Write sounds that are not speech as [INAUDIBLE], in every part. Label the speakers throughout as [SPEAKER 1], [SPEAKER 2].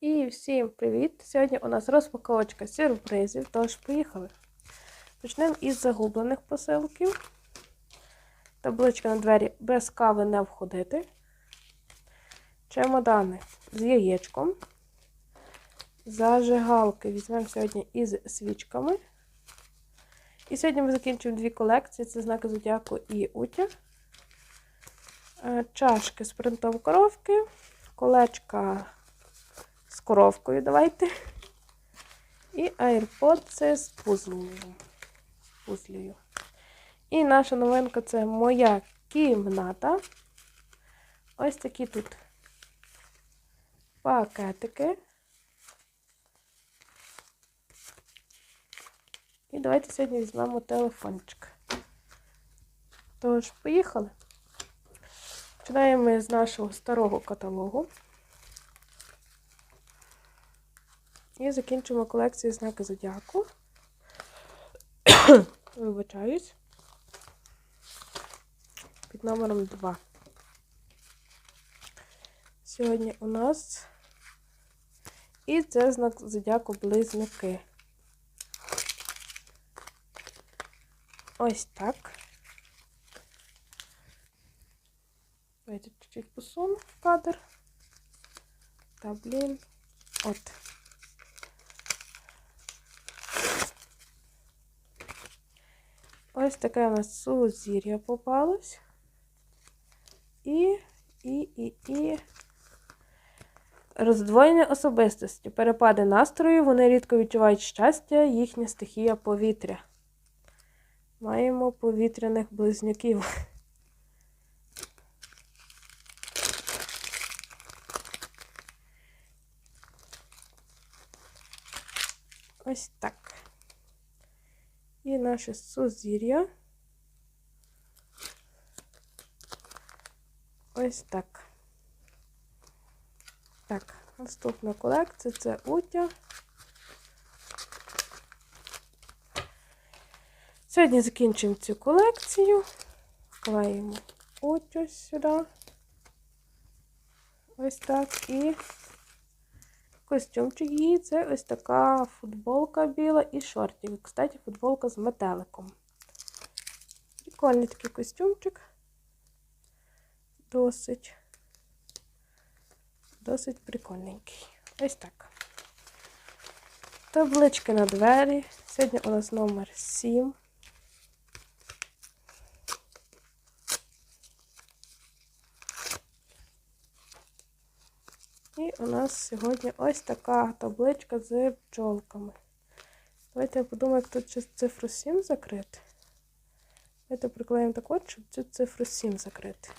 [SPEAKER 1] І всім привіт! Сьогодні у нас розпаковочка сюрпризів, тож поїхали. Почнемо із загублених посилків. Табличка на двері без кави не входити. Чемодани з яєчком. Зажигалки візьмемо сьогодні із свічками. І сьогодні ми закінчимо дві колекції: це знаки зодіаку і утя. Е, Чашки з принтом коровки, колечка коровкою давайте. І AirPods з пузлею. З пузлею. І наша новинка це моя кімната. Ось такі тут пакетики. І давайте сьогодні візьмемо телефончик. Тож, поїхали. Починаємо ми з нашого старого каталогу. І закінчимо колекцію знаки зодіаку. [COUGHS] Вибачаюсь. Під номером 2. Сьогодні у нас і це знак зодіаку близнюки. Ось так. Давайте чуть-чуть посуну в кадр. Та, блін. От. Ось таке у нас сузір'я попалось. І, і, і, і. Роздвоєння особистості. Перепади настрою, вони рідко відчувають щастя, їхня стихія повітря. Маємо повітряних близнюків. Ось так. І наше сузір'я. Ось так. Так, наступна колекція це Утя. Сьогодні закінчимо цю колекцію. Клеїмо Утю сюди. Ось так. І костюмчик її це ось така футболка біла і шортики. Кстати, футболка з метеликом. Прикольний такий костюмчик. Досить. Досить прикольненький. Ось так. Таблички на двері. Сьогодні у нас номер 7. І у нас сьогодні ось така табличка з бджолками. Давайте я подумаю, як тут цифру 7 закрити. Давайте приклеїмо так от, щоб цю цифру 7 закрити.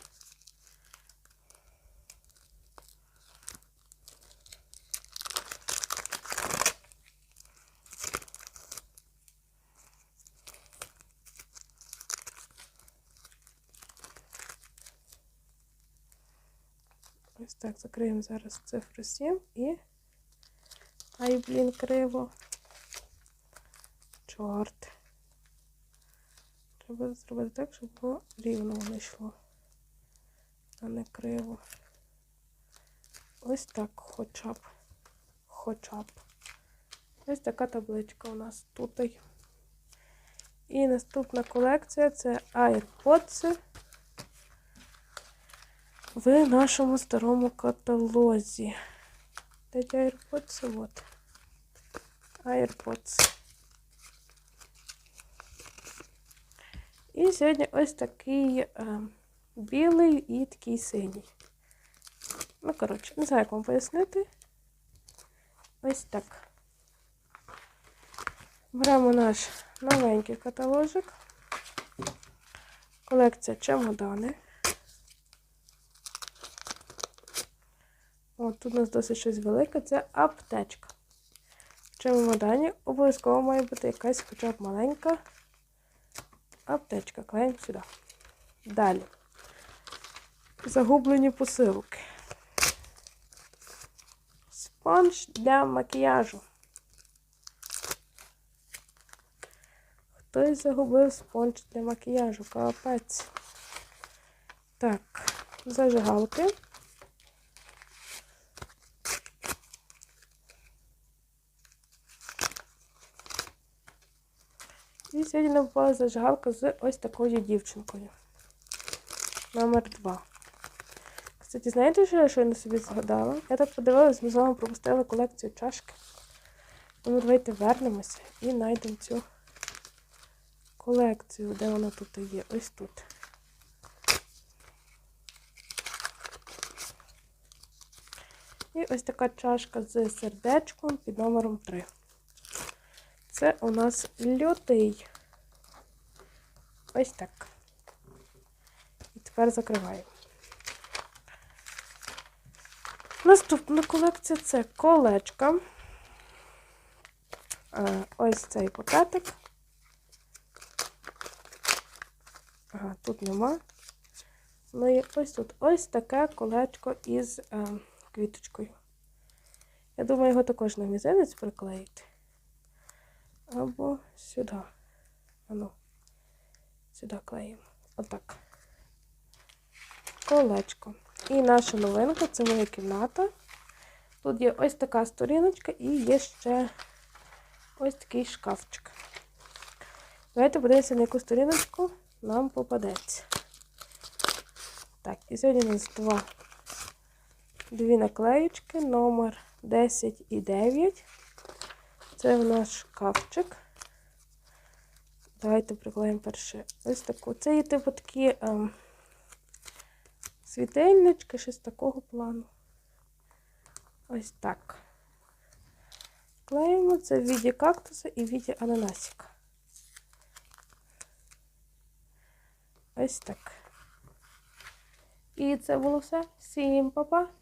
[SPEAKER 1] Так, закриємо зараз цифру 7 і. Ай, блін, криво. Чорт. Треба зробити так, щоб було рівно воно йшло. А не криво. Ось так хоча б. Хоча б. Ось така табличка у нас тут. І наступна колекція це AirPods в нашому старому каталозі. Де AirPods? Вот. AirPods. І сьогодні ось такий е, білий і такий синій. Ну, коротше, не знаю, як вам пояснити. Ось так. Беремо наш новенький каталожик. Колекція чемодани. Тут у нас досить щось велике, це аптечка. В чемодані обов'язково має бути якась хоча б маленька аптечка. Клеїмо сюди. Далі. Загублені посилки. Спонж для макіяжу. Хтось загубив спонж для макіяжу. Капець. Так, зажигалки. Сьогодні нам попала зажигалка з ось такою дівчинкою. Номер 2. Кстати, знаєте, що я щойно собі згадала? Я так подивилась, ми з вами пропустили колекцію чашки. Тому давайте вернемося і знайдемо цю колекцію, де вона тут є. Ось тут. І ось така чашка з сердечком під номером 3. Це у нас лютий. Ось так. І тепер закриваємо. Наступна колекція це колечка. Ось цей пакетик. Ага, тут нема. Ну і ось тут ось таке колечко із е, квіточкою. Я думаю, його також на мізинець приклеїти. Або сюди. Ану, сюди клеїмо. Отак. Колечко. І наша новинка це моя кімната. Тут є ось така сторіночка і є ще ось такий шкафчик. Давайте подивимося, на яку сторіночку нам попадеться. Так, і сьогодні у нас два, дві наклеєчки, номер 10 і 9. Це у нас шкафчик. Давайте приклеїмо перше ось таку. Це є типу такі ем, світильнички, щось такого плану. Ось так. Клеїмо це в віді кактуса і в віді ананасика. Ось так. І це було все. Всім па-па!